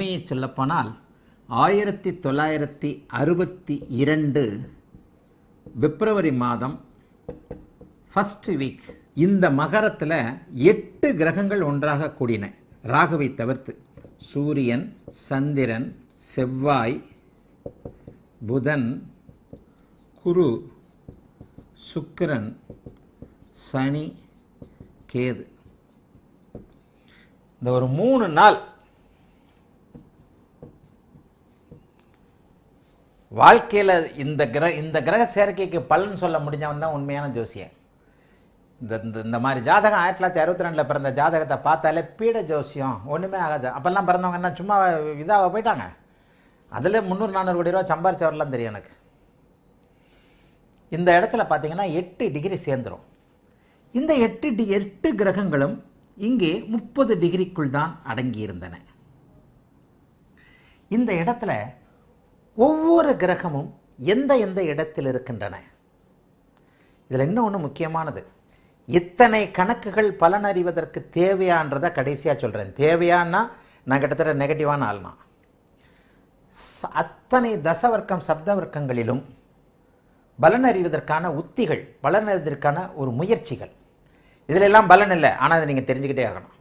உண்மையை சொல்லப்போனால் ஆயிரத்தி தொள்ளாயிரத்தி அறுபத்தி இரண்டு பிப்ரவரி மாதம் ஃபஸ்ட் வீக் இந்த மகரத்தில் எட்டு கிரகங்கள் ஒன்றாக கூடின. ராகுவை தவிர்த்து சூரியன் சந்திரன் செவ்வாய் புதன் குரு சுக்கிரன் சனி கேது. இந்த ஒரு மூணு நாள் வாழ்க்கையில் இந்த கிரக இந்த கிரக சேர்க்கைக்கு பலன் சொல்ல முடிஞ்சவன் தான் உண்மையான ஜோசியன். இந்த இந்த இந்த மாதிரி ஜாதகம் ஆயிரத்தி தொள்ளாயிரத்தி அறுபத்தி ரெண்டில் பிறந்த ஜாதகத்தை பார்த்தாலே பீட ஜோசியம் ஒன்றுமே ஆகாது. அப்போல்லாம் பிறந்தவங்க என்ன சும்மா இதாக போயிட்டாங்க? அதில் முந்நூறு நானூறு கோடி ரூபா சம்பாரிச்சவரெலாம் தெரியும் எனக்கு. இந்த இடத்துல பார்த்தீங்கன்னா எட்டு டிகிரி சேர்ந்துரும். இந்த எட்டு டி எட்டு கிரகங்களும் இங்கே முப்பது டிகிரிக்குள் தான் அடங்கியிருந்தன. இந்த இடத்துல ஒவ்வொரு கிரகமும் எந்த எந்த இடத்தில் இருக்கின்றன? இதில் இன்னொன்று ஒன்று முக்கியமானது. இத்தனை கணக்குகள் பலன் அறிவதற்கு தேவையான்றதை கடைசியாக சொல்கிறேன் தேவையான்னா நான் கிட்டத்தட்ட நெகட்டிவான ஆள்னா. அத்தனை தசவர்க்கம் சப்தவர்க்கங்களிலும் பலன் அறிவதற்கான உத்திகள் பலன் அறிவதற்கான ஒரு முயற்சிகள். இதிலெல்லாம் பலன் இல்லை. ஆனால் அதை நீங்கள் தெரிஞ்சுக்கிட்டே ஆகணும்.